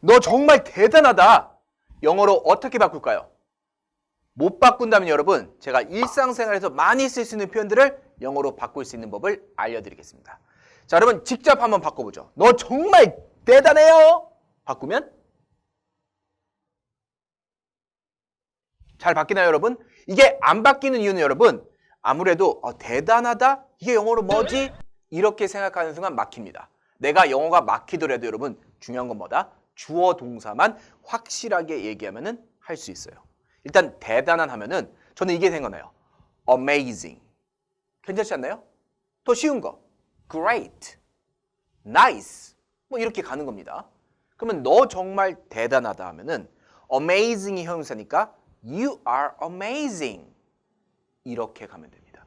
너 정말 대단하다. 영어로 어떻게 바꿀까요? 못 바꾼다면 여러분, 제가 일상생활에서 많이 쓸 수 있는 표현들을 영어로 바꿀 수 있는 법을 알려드리겠습니다. 자, 여러분 직접 한번 바꿔보죠. 너 정말 대단해요. 바꾸면 잘 바뀌나요, 여러분? 이게 안 바뀌는 이유는 여러분 아무래도 어, 대단하다 이게 영어로 뭐지? 이렇게 생각하는 순간 막힙니다. 내가 영어가 막히더라도 여러분 중요한 건 뭐다? 주어 동사만 확실하게 얘기하면은 할 수 있어요. 일단 대단한 하면은 저는 이게 생각나요. amazing. 괜찮지 않나요? 더 쉬운 거. great. nice. 뭐 이렇게 가는 겁니다. 그러면 너 정말 대단하다 하면은 amazing이 형용사니까 you are amazing. 이렇게 가면 됩니다.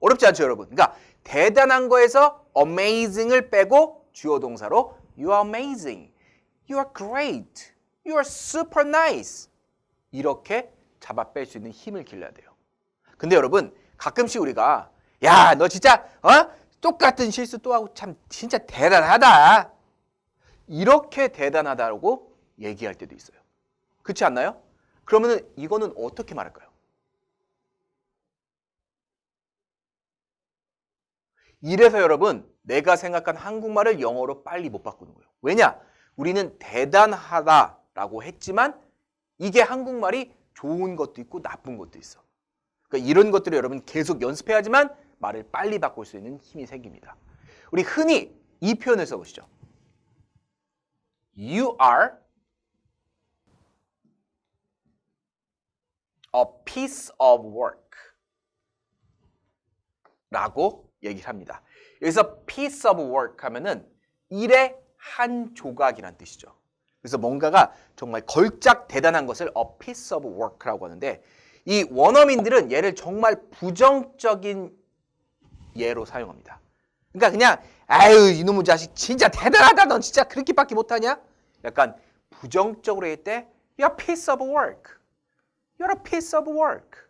어렵지 않죠, 여러분? 그러니까 대단한 거에서 amazing을 빼고 주어 동사로 you are amazing. You are great. You are super nice. 이렇게 잡아 뺄 수 있는 힘을 길러야 돼요. 근데 여러분, 가끔씩 우리가 야, 너 진짜 어? 똑같은 실수 또 하고 참 진짜 대단하다. 이렇게 대단하다고 얘기할 때도 있어요. 그렇지 않나요? 그러면은 이거는 어떻게 말할까요? 이래서 여러분, 내가 생각한 한국말을 영어로 빨리 못 바꾸는 거예요. 왜냐? 우리는 대단하다라고 했지만 이게 한국말이 좋은 것도 있고 나쁜 것도 있어. 그러니까 이런 것들을 여러분 계속 연습해야지만 말을 빨리 바꿀 수 있는 힘이 생깁니다. 우리 흔히 이 표현을 써보시죠. You are a piece of work 라고 얘기를 합니다. 여기서 piece of work 하면은 일의 한 조각이란 뜻이죠. 그래서 뭔가가 정말 걸작 대단한 것을 a piece of work라고 하는데 이 원어민들은 얘를 정말 부정적인 예로 사용합니다. 그러니까 그냥 아유 이놈의 자식 진짜 대단하다 넌 진짜 그렇게밖에 못하냐? 약간 부정적으로 할 때 you're a piece of work. You're a piece of work.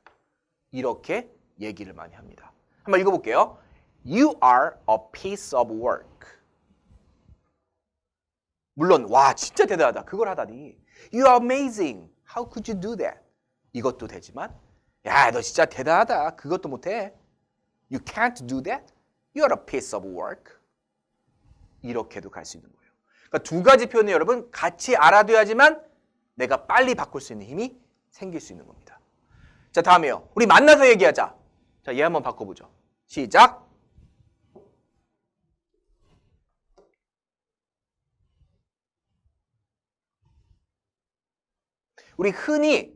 이렇게 얘기를 많이 합니다. 한번 읽어볼게요. You are a piece of work. 물론 와 진짜 대단하다 그걸 하다니 You are amazing. How could you do that? 이것도 되지만 야 너 진짜 대단하다 그것도 못해 You can't do that. You are a piece of work. 이렇게도 갈 수 있는 거예요. 그러니까 두 가지 표현을 여러분 같이 알아둬야지만 내가 빨리 바꿀 수 있는 힘이 생길 수 있는 겁니다. 자 다음에요. 우리 만나서 얘기하자. 자 얘 한번 바꿔보죠. 시작. 우리 흔히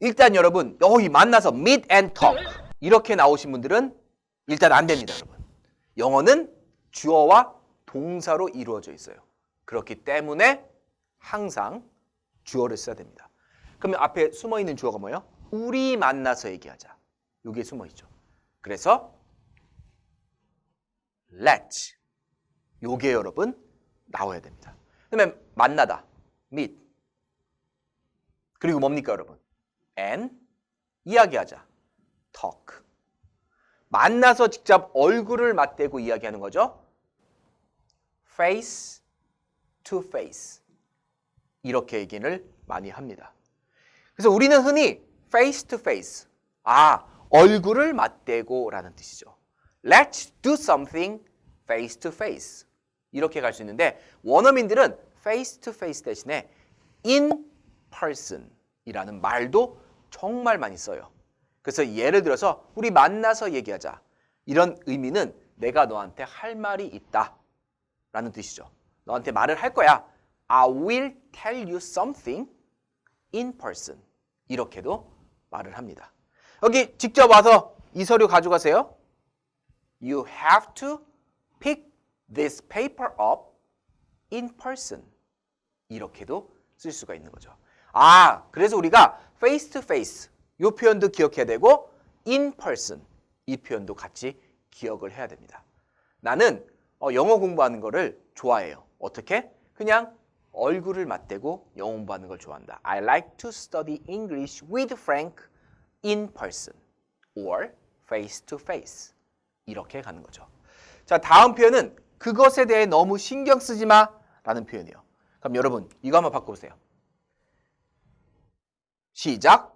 일단 여러분 여기 만나서 meet and talk 이렇게 나오신 분들은 일단 안 됩니다, 여러분. 영어는 주어와 동사로 이루어져 있어요. 그렇기 때문에 항상 주어를 써야 됩니다. 그러면 앞에 숨어 있는 주어가 뭐예요? 우리 만나서 얘기하자. 여기에 숨어 있죠. 그래서 let's 요게 여러분 나와야 됩니다. 그다음에 만나다 meet 그리고 뭡니까 여러분? and 이야기하자 talk 만나서 직접 얼굴을 맞대고 이야기하는 거죠. face to face 이렇게 얘기를 많이 합니다. 그래서 우리는 흔히 face to face 아 얼굴을 맞대고라는 뜻이죠. Let's do something face to face 이렇게 갈 수 있는데 원어민들은 face to face 대신에 in person 이라는 말도 정말 많이 써요. 그래서 예를 들어서 우리 만나서 얘기하자. 이런 의미는 내가 너한테 할 말이 있다. 라는 뜻이죠. 너한테 말을 할 거야. I will tell you something in person. 이렇게도 말을 합니다. 여기 직접 와서 이 서류 가져가세요. You have to pick this paper up in person. 이렇게도 쓸 수가 있는 거죠. 아, 그래서 우리가 face to face 이 표현도 기억해야 되고 in person 이 표현도 같이 기억을 해야 됩니다. 나는 어, 영어 공부하는 거를 좋아해요. 어떻게? 그냥 얼굴을 맞대고 영어 공부하는 걸 좋아한다. I like to study English with Frank in person or face to face. 이렇게 가는 거죠. 자, 다음 표현은 그것에 대해 너무 신경 쓰지 마 라는 표현이에요. 그럼 여러분 이거 한번 바꿔보세요. 시작.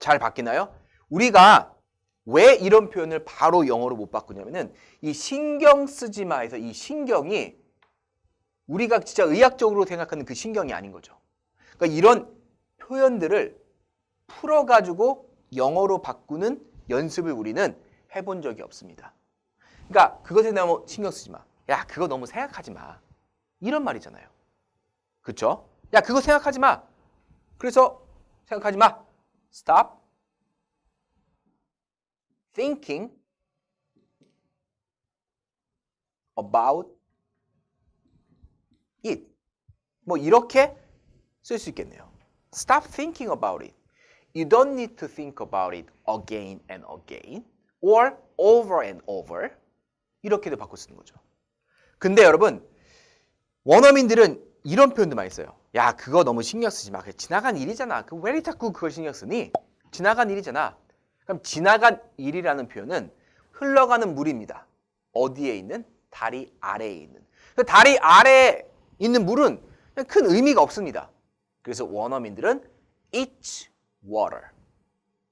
잘 바뀌나요? 우리가 왜 이런 표현을 바로 영어로 못 바꾸냐면은 이 신경 쓰지 마에서 이 신경이 우리가 진짜 의학적으로 생각하는 그 신경이 아닌 거죠. 그러니까 이런 표현들을 풀어가지고 영어로 바꾸는 연습을 우리는 해본 적이 없습니다. 그러니까 그것에 너무 신경 쓰지 마. 야, 그거 너무 생각하지 마. 이런 말이잖아요. 그쵸? 야, 그거 생각하지 마. 그래서 생각하지 마. Stop thinking about it. 뭐 이렇게 쓸 수 있겠네요. Stop thinking about it. You don't need to think about it again and again or over and over. 이렇게도 바꿔 쓰는 거죠. 근데 여러분 원어민들은 이런 표현도 많이 써요. 야 그거 너무 신경 쓰지 마. 그 지나간 일이잖아. 그 왜 자꾸 그걸 신경 쓰니? 지나간 일이잖아. 그럼 지나간 일이라는 표현은 흘러가는 물입니다. 어디에 있는? 다리 아래에 있는. 그 다리 아래에 있는 물은 큰 의미가 없습니다. 그래서 원어민들은 it's water.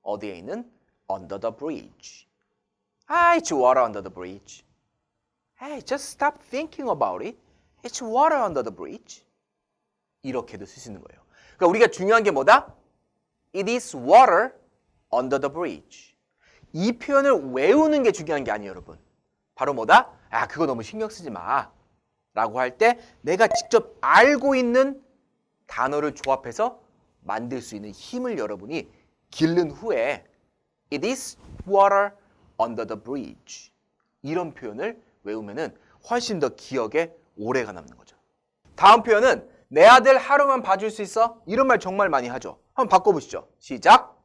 어디에 있는? under the bridge. 아, it's water under the bridge. Hey, just stop thinking about it. It's water under the bridge. 이렇게도 쓸 수 있는 거예요. 그러니까 우리가 중요한 게 뭐다? It is water under the bridge. 이 표현을 외우는 게 중요한 게 아니에요, 여러분. 바로 뭐다? 아, 그거 너무 신경 쓰지 마. 라고 할 때 내가 직접 알고 있는 단어를 조합해서 만들 수 있는 힘을 여러분이 기른 후에 It is water under the bridge. 이런 표현을 외우면은 훨씬 더 기억에 오래가 남는 거죠. 다음 표현은 내 아들 하루만 봐줄 수 있어? 이런 말 정말 많이 하죠. 한번 바꿔보시죠. 시작.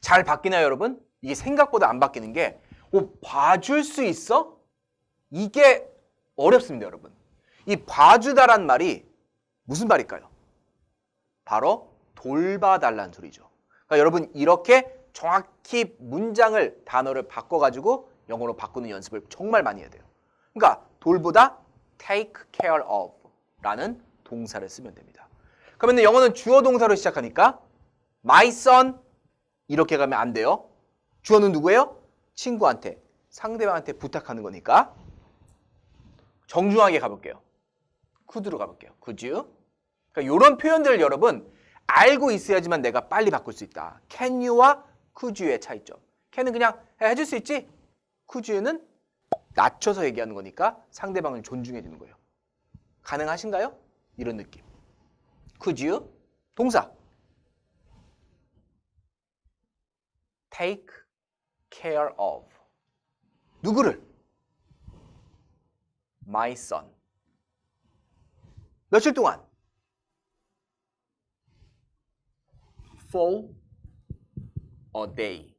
잘 바뀌나요, 여러분? 이게 생각보다 안 바뀌는 게, 오, 봐줄 수 있어? 이게 어렵습니다, 여러분. 이 봐주다란 말이 무슨 말일까요? 바로 돌봐달라는 소리죠. 그러니까 여러분 이렇게 정확히 문장을 단어를 바꿔가지고 영어로 바꾸는 연습을 정말 많이 해야 돼요. 그러니까 돌보다 take care of 라는 동사를 쓰면 됩니다. 그러면 영어는 주어 동사로 시작하니까 my son 이렇게 가면 안 돼요. 주어는 누구예요? 친구한테, 상대방한테 부탁하는 거니까 정중하게 가볼게요. could로 가볼게요. you? 그러니까 이런 표현들을 여러분 알고 있어야지만 내가 빨리 바꿀 수 있다. can you와 could you의 차이점. can은 그냥 해줄 수 있지. could you는 낮춰서 얘기하는 거니까 상대방을 존중해 주는 거예요. 가능하신가요? 이런 느낌. could you? 동사. take care of. 누구를? my son. 며칠 동안? For a day.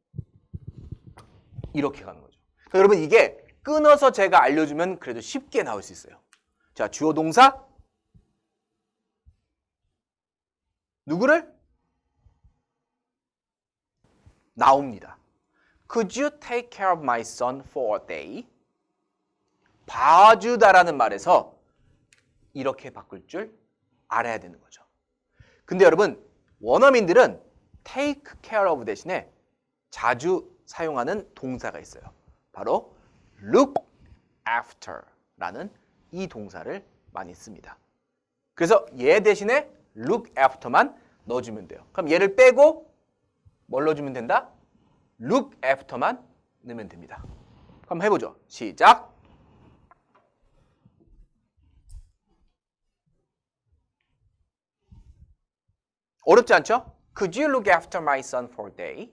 이렇게 가는 거죠. 그러니까 여러분 이게 끊어서 제가 알려주면 그래도 쉽게 나올 수 있어요. 자, 주어 동사. 누구를? 나옵니다. Could you take care of my son for a day? 봐주다라는 말에서 이렇게 바꿀 줄 알아야 되는 거죠. 근데 여러분, 원어민들은 take care of 대신에 자주 사용하는 동사가 있어요. 바로 look after 라는 이 동사를 많이 씁니다. 그래서 얘 대신에 look after만 넣어주면 돼요. 그럼 얘를 빼고 뭘 넣어주면 된다? look after만 넣으면 됩니다. 그럼 해보죠. 시작. 어렵지 않죠? Could you look after my son for a day?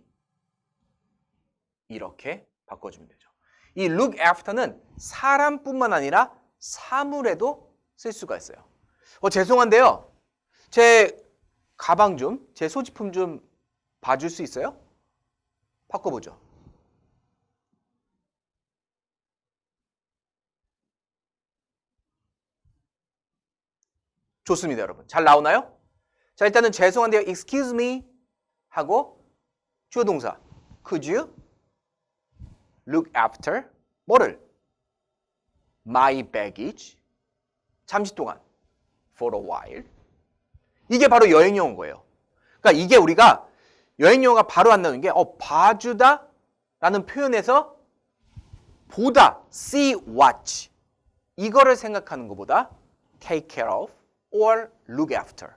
이렇게 바꿔주면 되죠. 이 look after는 사람뿐만 아니라 사물에도 쓸 수가 있어요. 어, 죄송한데요. 제 가방 좀, 제 소지품 좀 봐줄 수 있어요? 바꿔보죠. 좋습니다, 여러분. 잘 나오나요? 자, 일단은 죄송한데요. excuse me 하고 주어 동사. Could you look after 뭐를? My baggage? 잠시 동안. For a while. 이게 바로 여행 영어인 거예요. 그러니까 이게 우리가 여행 영어가 바로 안 나오는 게 어, 봐주다 라는 표현에서 보다 see watch. 이거를 생각하는 것보다 take care of or look after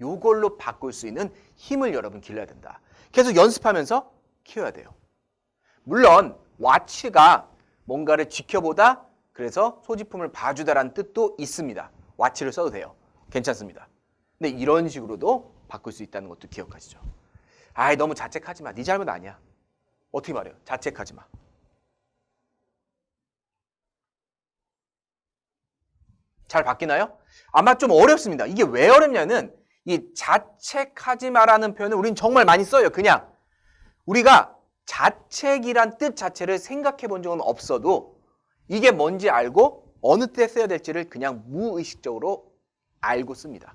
요걸로 바꿀 수 있는 힘을 여러분 길러야 된다. 계속 연습하면서 키워야 돼요. 물론 watch가 뭔가를 지켜보다 그래서 소지품을 봐주다라는 뜻도 있습니다. watch를 써도 돼요. 괜찮습니다. 근데 이런 식으로도 바꿀 수 있다는 것도 기억하시죠. 아이 너무 자책하지 마. 네 잘못 아니야. 어떻게 말해요? 자책하지 마. 잘 바뀌나요? 아마 좀 어렵습니다. 이게 왜 어렵냐는 이 자책하지 마라는 표현을 우리는 정말 많이 써요. 그냥 우리가 자책이란 뜻 자체를 생각해 본 적은 없어도 이게 뭔지 알고 어느 때 써야 될지를 그냥 무의식적으로 알고 씁니다.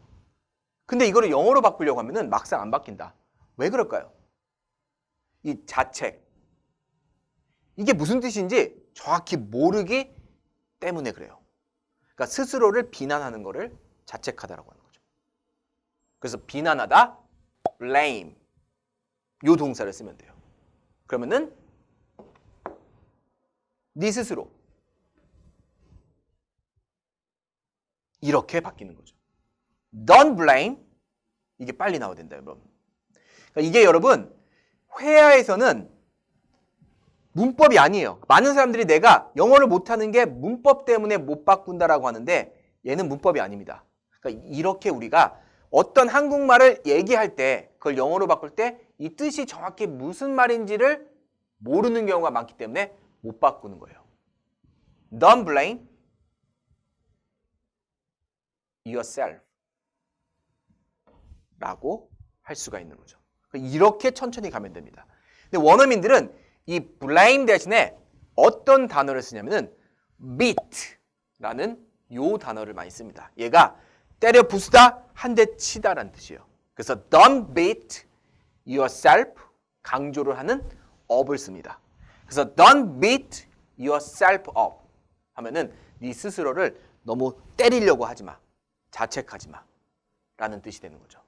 근데 이거를 영어로 바꾸려고 하면은 막상 안 바뀐다. 왜 그럴까요? 이 자책. 이게 무슨 뜻인지 정확히 모르기 때문에 그래요. 그러니까 스스로를 비난하는 거를 자책하다라고 거죠. 그래서 비난하다, blame. 요 동사를 쓰면 돼요. 그러면은 네 스스로 이렇게 바뀌는 거죠. Don't blame 이게 빨리 나와야 된다, 여러분. 그러니까 이게 여러분 회화에서는 문법이 아니에요. 많은 사람들이 내가 영어를 못하는 게 문법 때문에 못 바꾼다라고 하는데 얘는 문법이 아닙니다. 그러니까 이렇게 우리가 어떤 한국말을 얘기할 때 그걸 영어로 바꿀 때 이 뜻이 정확히 무슨 말인지를 모르는 경우가 많기 때문에 못 바꾸는 거예요. Don't blame yourself 라고 할 수가 있는 거죠. 이렇게 천천히 가면 됩니다. 근데 원어민들은 이 blame 대신에 어떤 단어를 쓰냐면은 beat라는 요 단어를 많이 씁니다. 얘가 때려 부수다, 한 대 치다라는 뜻이에요. 그래서 don't beat yourself 강조를 하는 up을 씁니다. 그래서 don't beat yourself up 하면은 네 스스로를 너무 때리려고 하지 마. 자책하지 마. 라는 뜻이 되는 거죠.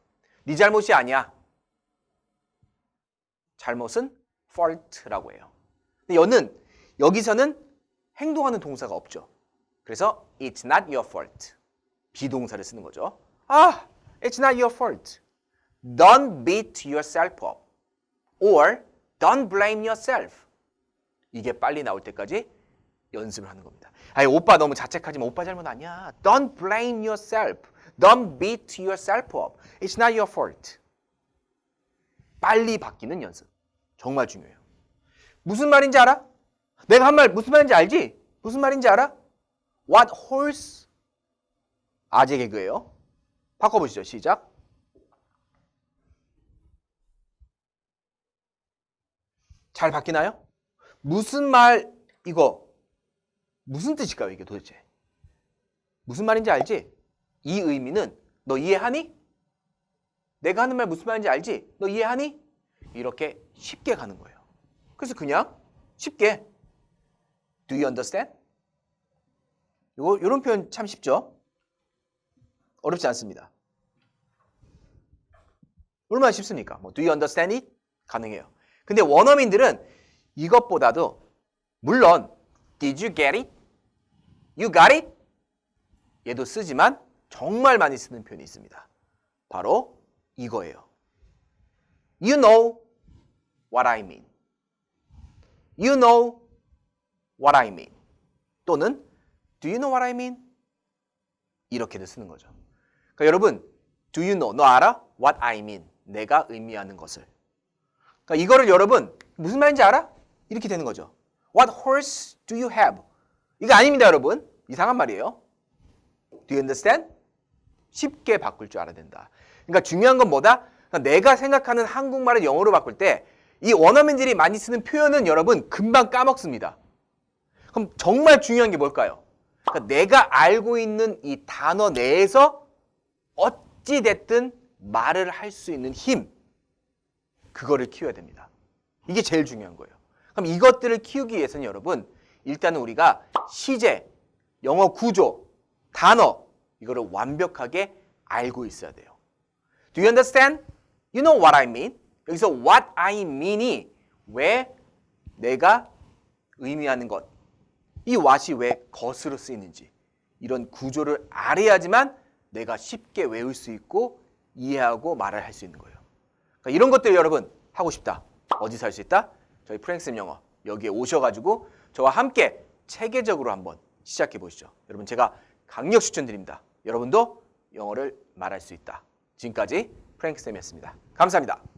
네 잘못이 아니야. 잘못은 fault라고 해요. 근데 여는 여기서는 행동하는 동사가 없죠. 그래서 it's not your fault. 비동사를 쓰는 거죠. 아, it's not your fault. Don't beat yourself up. or don't blame yourself. 이게 빨리 나올 때까지 연습을 하는 겁니다. 아니, 오빠 너무 자책하지 마. 오빠 잘못 아니야. Don't blame yourself. Don't beat yourself up. It's not your fault. 빨리 바뀌는 연습. 정말 중요해요. 무슨 말인지 알아? 내가 한 말 무슨 말인지 알지? 무슨 말인지 알아? What horse? 아재 개그예요. 바꿔보시죠. 시작. 잘 바뀌나요? 무슨 말 이거 무슨 뜻일까요? 이게 도대체 무슨 말인지 알지? 이 의미는 너 이해하니? 내가 하는 말 무슨 말인지 알지? 너 이해하니? 이렇게 쉽게 가는 거예요. 그래서 그냥 쉽게 Do you understand? 요거 이런 표현 참 쉽죠? 어렵지 않습니다. 얼마나 쉽습니까? 뭐 Do you understand it? 가능해요. 근데 원어민들은 이것보다도 물론 Did you get it? You got it? 얘도 쓰지만 정말 많이 쓰는 표현이 있습니다. 바로 이거예요. You know what I mean. You know what I mean. 또는 Do you know what I mean? 이렇게도 쓰는 거죠. 그러니까 여러분, Do you know? 너 알아? What I mean. 내가 의미하는 것을. 그러니까 이거를 여러분 무슨 말인지 알아? 이렇게 되는 거죠. What horse do you have? 이거 아닙니다, 여러분. 이상한 말이에요. Do you understand? 쉽게 바꿀 줄 알아야 된다. 그러니까 중요한 건 뭐다? 그러니까 내가 생각하는 한국말을 영어로 바꿀 때 이 원어민들이 많이 쓰는 표현은 여러분 금방 까먹습니다. 그럼 정말 중요한 게 뭘까요? 그러니까 내가 알고 있는 이 단어 내에서 어찌 됐든 말을 할 수 있는 힘 그거를 키워야 됩니다. 이게 제일 중요한 거예요. 그럼 이것들을 키우기 위해서는 여러분 일단은 우리가 시제, 영어 구조, 단어 이거를 완벽하게 알고 있어야 돼요. Do you understand? You know what I mean? 여기서 what I mean이 왜 내가 의미하는 것, 이 what이 왜 것으로 쓰이는지 이런 구조를 알아야지만 내가 쉽게 외울 수 있고 이해하고 말을 할 수 있는 거예요. 그러니까 이런 것들 여러분 하고 싶다. 어디서 할 수 있다? 저희 프랭스 영어 여기에 오셔가지고 저와 함께 체계적으로 한번 시작해 보시죠. 여러분 제가 강력 추천드립니다. 여러분도 영어를 말할 수 있다. 지금까지 프랭크 쌤이었습니다. 감사합니다.